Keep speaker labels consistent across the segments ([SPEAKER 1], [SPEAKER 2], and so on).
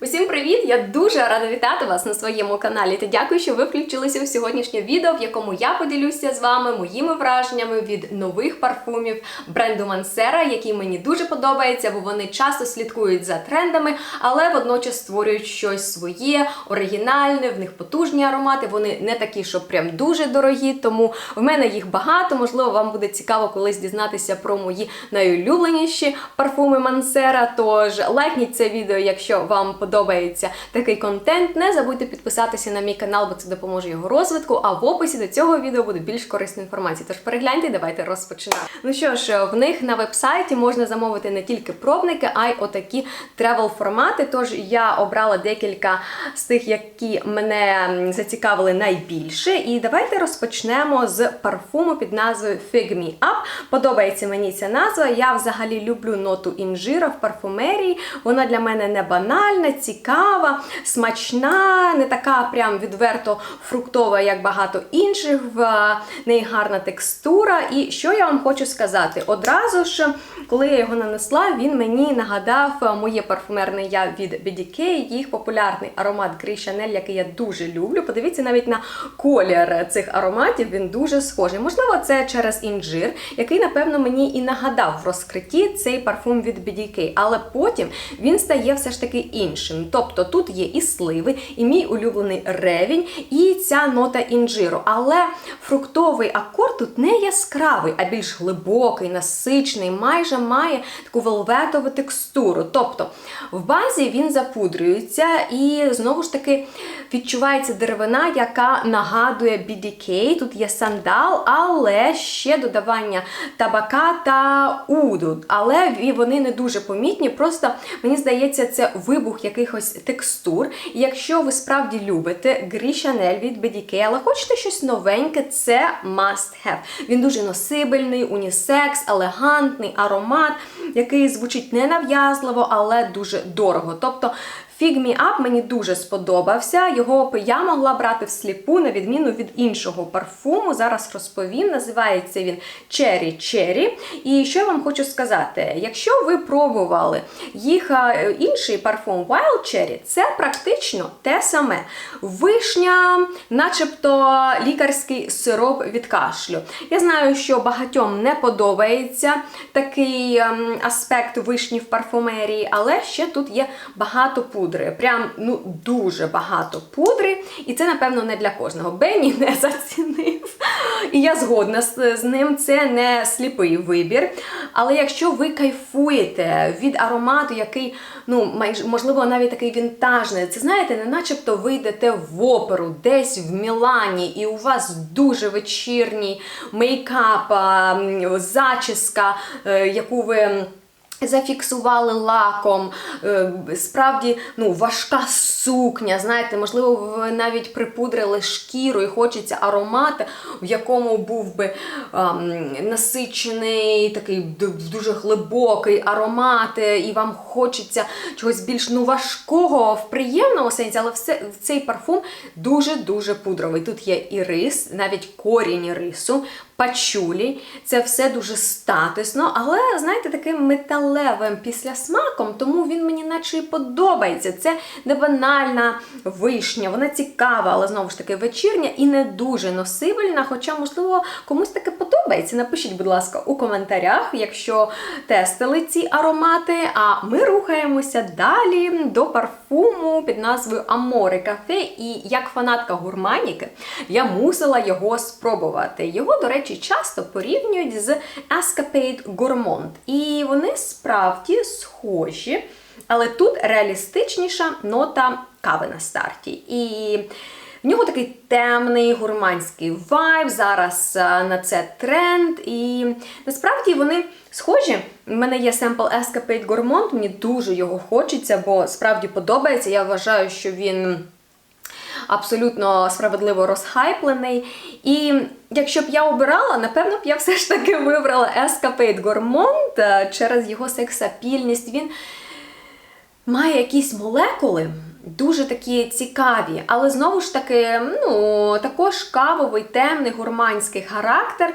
[SPEAKER 1] Усім привіт! Я дуже рада вітати вас на своєму каналі та дякую, що ви включилися у сьогоднішнє відео, в якому я поділюся з вами моїми враженнями від нових парфумів бренду Мансера, які мені дуже подобаються, бо вони часто слідкують за трендами, але водночас створюють щось своє, оригінальне, в них потужні аромати. Вони не такі, що прям дуже дорогі, тому в мене їх багато. Можливо, вам буде цікаво колись дізнатися про мої найулюбленіші парфуми Мансера. Тож лайкніть це відео, якщо вам подобається такий контент. Не забудьте підписатися на мій канал, бо це допоможе його розвитку. А в описі до цього відео буде більш корисна інформація. Тож перегляньте, давайте розпочинаємо. Ну що ж, в них на вебсайті можна замовити не тільки пробники, а й отакі тревел формати. Тож я обрала декілька з тих, які мене зацікавили найбільше. І давайте розпочнемо з парфуму під назвою Fig Me Up. Подобається мені ця назва. Я взагалі люблю ноту інжира в парфумерії. Вона для мене не банальна, цікава, смачна, не така прям відверто фруктова, як багато інших. В неї гарна текстура. І що я вам хочу сказати? Одразу ж, коли я його нанесла, він мені нагадав моє парфумерне я від BDK, їх популярний аромат Gris Chanel, який я дуже люблю. Подивіться навіть на колір цих ароматів, він дуже схожий. Можливо, це через інжир, який, напевно, мені і нагадав в розкритті цей парфум від BDK, але потім він стає все ж таки іншим. Тобто тут є і сливи, і мій улюблений ревінь, і ця нота інжиру. Але фруктовий акорд тут не яскравий, а більш глибокий, насичений, майже має таку велветову текстуру. Тобто в базі він запудрюється і знову ж таки відчувається деревина, яка нагадує BDK. Тут є сандал, але ще додавання табака та уду. Але вони не дуже помітні. Просто мені здається, це вибух якихось текстур. І якщо ви справді любите Грі Шанель від але хочете щось новеньке, це must have. Він дуже носибельний, унісекс, елегантний аромат, який звучить ненав'язливо, але дуже дорого. Тобто Fig Me Up мені дуже сподобався. Його я могла брати всліпу, на відміну від іншого парфуму. Зараз розповім. Називається він Cherry Cherry. І що я вам хочу сказати? Якщо ви пробували їх е, інший парфум Wild Cherry, це практично те саме. Вишня, начебто лікарський сироп від кашлю. Я знаю, що багатьом не подобається такий ем, аспект вишні в парфумерії, але ще тут є багато пудри. Прям ну дуже багато пудри. І це, напевно, не для кожного. Бенні не зацінив. І я згодна з, з ним, це не сліпий вибір. Але якщо ви кайфуєте від аромату, який, ну, можливо, навіть такий вінтажний, це знаєте, не начебто ви йдете в оперу, десь в Мілані, і у вас дуже вечірній мейкап, зачіска, е, яку ви. Зафіксували лаком, е, справді ну, важка сукня. Знаєте, можливо, ви навіть припудрили шкіру і хочеться аромат, в якому був би ем, насичений, такий дуже глибокий аромат, е, і вам хочеться чогось більш ну, важкого в приємному сенсі, але все, цей парфум дуже-дуже пудровий. Тут є і рис, навіть корінь рису, пачулі. Це все дуже статусно, але, знаєте, таким металевим післясмаком, тому він мені наче і подобається. Це не банальна вишня, вона цікава, але знову ж таки вечірня і не дуже носибельна. Хоча, можливо, комусь таке подобається. Напишіть, будь ласка, у коментарях, якщо тестили ці аромати. А ми рухаємося далі до парфуму під назвою Amore Cafe. І як фанатка гурманіки, я мусила його спробувати. Його, до речі, часто порівнюють з Escapade Gourmand. І вони справді схожі, але тут реалістичніша нота кави на старті. І в нього такий темний гурманський вайб. Зараз е, на це тренд. І насправді вони схожі. У мене є семпл Escapade Gourmand, мені дуже його хочеться, бо справді подобається. Я вважаю, що він абсолютно справедливо розхайплений. І якщо б я обирала, напевно б я все ж таки вибрала Escapade Gourmand е, через його сексапільність. Він має якісь молекули, дуже такі цікаві, але знову ж таки, ну, також кавовий, темний, гурманський характер.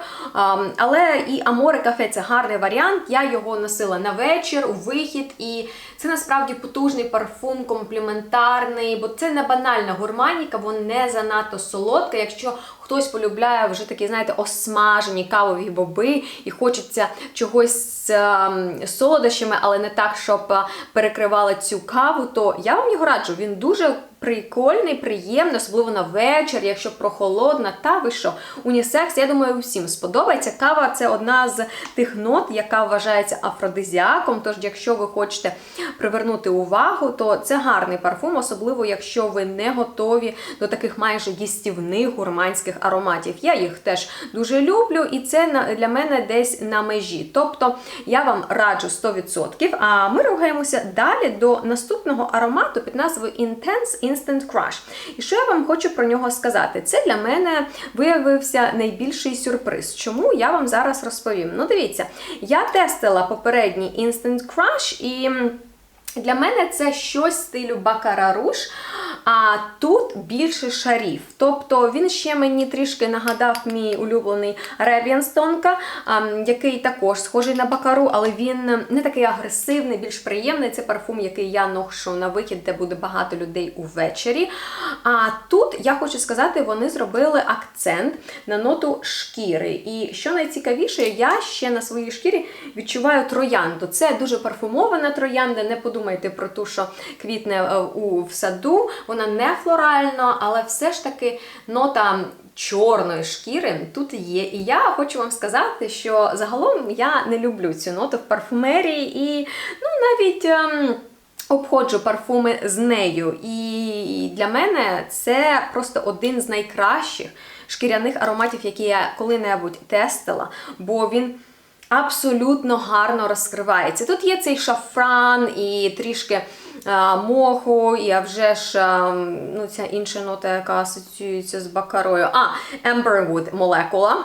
[SPEAKER 1] Але і Аморе кафе це гарний варіант. Я його носила на вечір, у вихід, і це насправді потужний парфум, компліментарний, бо це не банальна гурманіка, бо не занадто солодка. Якщо хтось полюбляє вже такі, знаєте, осмажені кавові боби і хочеться чогось з ем, солодощами, але не так, щоб е, перекривали цю каву, то я вам його раджу. Він дуже прикольний, приємний, особливо на вечір, якщо прохолодна, та ви що, унісекс, я думаю, всім сподобається. Кава це одна з тих нот, яка вважається афродизіаком. Тож, якщо ви хочете привернути увагу, то це гарний парфум, особливо якщо ви не готові до таких майже їстівних гурманських ароматів. Я їх теж дуже люблю, і це для мене десь на межі. Тобто я вам раджу 100%. А ми рухаємося далі до наступного аромату під назвою Intense Instant Crush. І що я вам хочу про нього сказати? Це для мене виявився найбільший сюрприз. Чому я вам зараз розповім? Ну, дивіться, я тестила попередній Instant Crush і. для мене це щось стилю Бакараруш, а тут більше шарів. Тобто він ще мені трішки нагадав мій улюблений Radiance Тонка, ем, який також схожий на Бакару, але він не такий агресивний, більш приємний. Це парфум, який я ношу на вихід, де буде багато людей увечері. А тут я хочу сказати, вони зробили акцент на ноту шкіри. І що найцікавіше, я ще на своїй шкірі відчуваю троянду. Це дуже парфумована троянда. Не подумайте про ту, що квітне е, у в саду. Вона не флоральна, але все ж таки нота. Чорної шкіри тут є. І я хочу вам сказати, що загалом я не люблю цю ноту в парфумерії і ну, навіть. ем, Обходжу парфуми з нею, і для мене це просто один з найкращих шкіряних ароматів, які я коли-небудь тестила, бо він абсолютно гарно розкривається. Тут є цей шафран і трішки моху, і а вже ж ну, ця інша нота, яка асоціюється з бакарою. А, Amberwood молекула.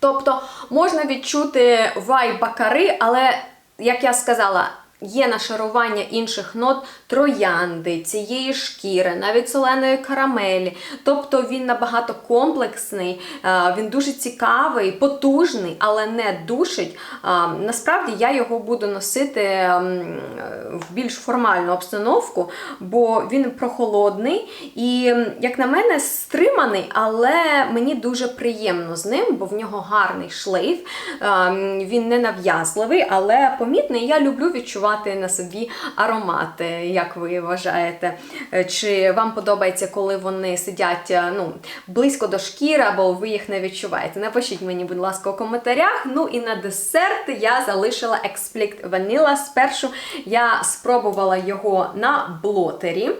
[SPEAKER 1] Тобто можна відчути вайб бакари, але, як я сказала, є нашарування інших нот троянди, цієї шкіри, навіть соленої карамелі. Тобто він набагато комплексний, е, він дуже цікавий, потужний, але не душить. Е, Насправді я його буду носити в більш формальну обстановку, бо він прохолодний і, як на мене, стриманий, але мені дуже приємно з ним, бо в нього гарний шлейф. Ем, Він не нав'язливий, але помітний. Я люблю відчувати на собі аромати, як ви вважаєте. Е, Чи вам подобається, коли вони сидять е, ну, близько до шкіри, або ви їх не відчуваєте? Напишіть мені, будь ласка, у коментарях. Ну і на десерт я залишила Explict Vanilla. Спершу я спробувала його на блотері.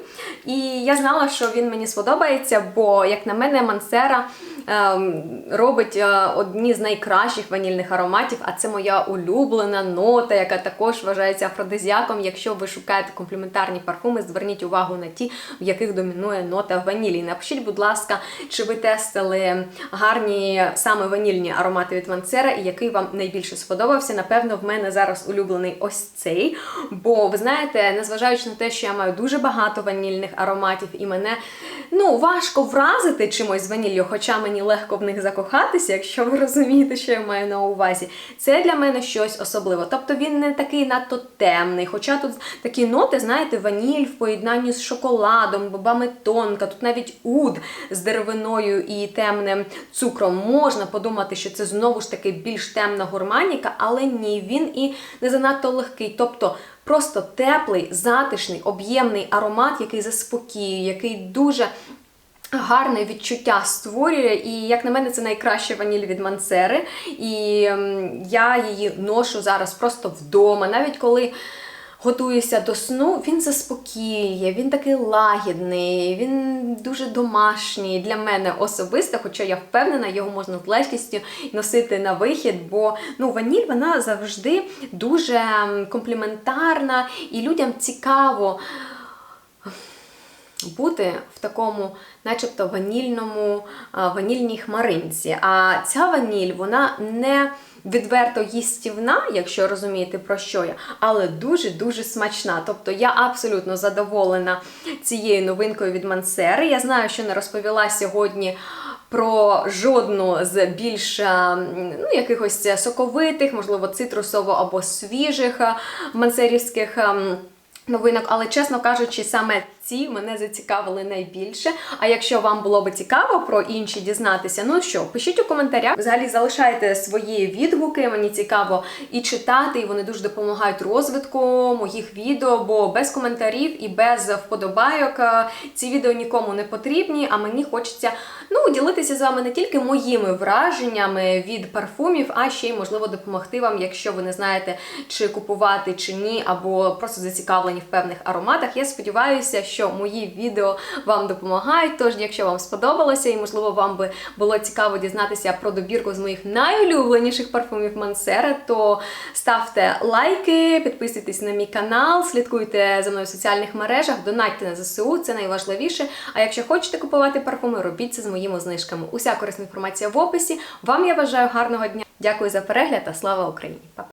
[SPEAKER 1] І я знала, що він мені сподобається, бо, як на мене, Мансера ем, робить е, одні з найкращих ванільних ароматів, а це моя улюблена нота, яка також вважається афродизіаком. Якщо ви шукаєте компліментарні парфуми, зверніть увагу на ті, в яких домінує нота ванілі. Напишіть, будь ласка, чи ви тестили гарні саме ванільні аромати від Мансера, і який вам найбільше сподобався. Напевно, в мене зараз улюблений ось цей. Бо ви знаєте, незважаючи на те, що я маю дуже багато ванільних ароматів, і мене ну важко вразити чимось з ваніллю, хоча мені легко в них закохатися, якщо ви розумієте, що я маю на увазі. Це для мене щось особливе. Тобто він не такий надто темний. Хоча тут такі ноти, знаєте, ваніль в поєднанні з шоколадом, бобами тонка, тут навіть уд з деревиною і темним цукром. Можна подумати, що це знову ж таки більш темна гурманіка, але ні, він і не занадто легкий. Тобто просто теплий, затишний, об'ємний аромат, який заспокіює, який дуже гарне відчуття створює, і як на мене, це найкраща ваніль від Мансери. І ем, я її ношу зараз просто вдома, навіть коли. Готуюся до сну, він заспокіює, він такий лагідний, він дуже домашній для мене особисто, хоча я впевнена, його можна з легкістю носити на вихід, бо ну, ваніль вона завжди дуже компліментарна і людям цікаво бути в такому, начебто, ванільному, ванільній хмаринці. А ця ваніль, вона не відверто їстівна, якщо розумієте про що я, але дуже-дуже смачна. Тобто я абсолютно задоволена цією новинкою від Мансери. Я знаю, що не розповіла сьогодні. Про жодну з більш ну, якихось соковитих, можливо, цитрусово або свіжих мансерівських новинок, але чесно кажучи, саме ці мене зацікавили найбільше. А якщо вам було би цікаво про інші дізнатися, ну що, пишіть у коментарях. Взагалі залишайте свої відгуки. Мені цікаво і читати, і вони дуже допомагають розвитку моїх відео, бо без коментарів і без вподобайок е, ці відео нікому не потрібні. А мені хочеться ну ділитися з вами не тільки моїми враженнями від парфумів, а ще й можливо допомогти вам, якщо ви не знаєте, чи купувати чи ні, або просто зацікавлені в певних ароматах. Я сподіваюся, що мої відео вам допомагають. Тож, якщо вам сподобалося, і можливо вам би було цікаво дізнатися про добірку з моїх найулюбленіших парфумів Мансера, то ставте лайки, підписуйтесь на мій канал, слідкуйте за мною в соціальних мережах, донатьте на ЗСУ, це найважливіше. А якщо хочете купувати парфуми, робіть це з моїми знижками. Уся корисна інформація в описі. Вам я бажаю гарного дня. Дякую за перегляд та слава Україні! Па-па!